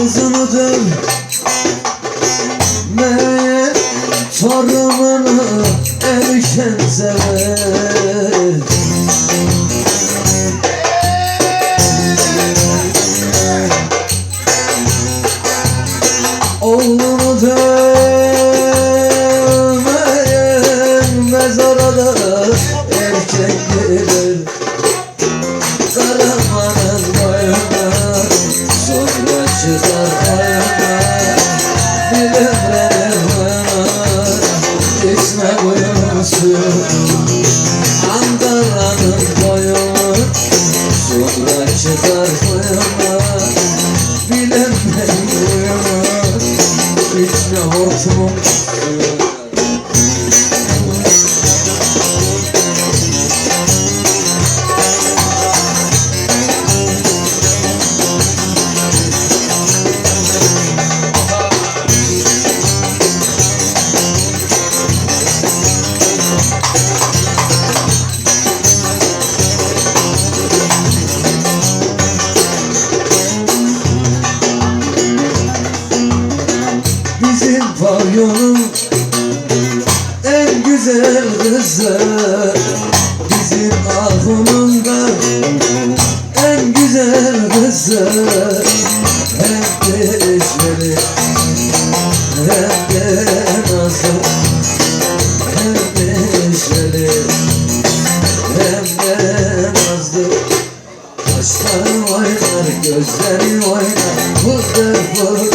Kızını döv Meğer Torununu erken sever çıkar ayağına Bir boyuna içme kuyusu Ankara'nın boyuna sonra çıkar boyuna Bilen ben boyuna içme hortumun suyu Pavyonun en güzel kızı Bizim ahımın da en güzel kızı Hem de eşleri hem de nazlı Hem de eşleri hem de nazlı Kaşları oynar, gözleri oynar. Fıldır fıldır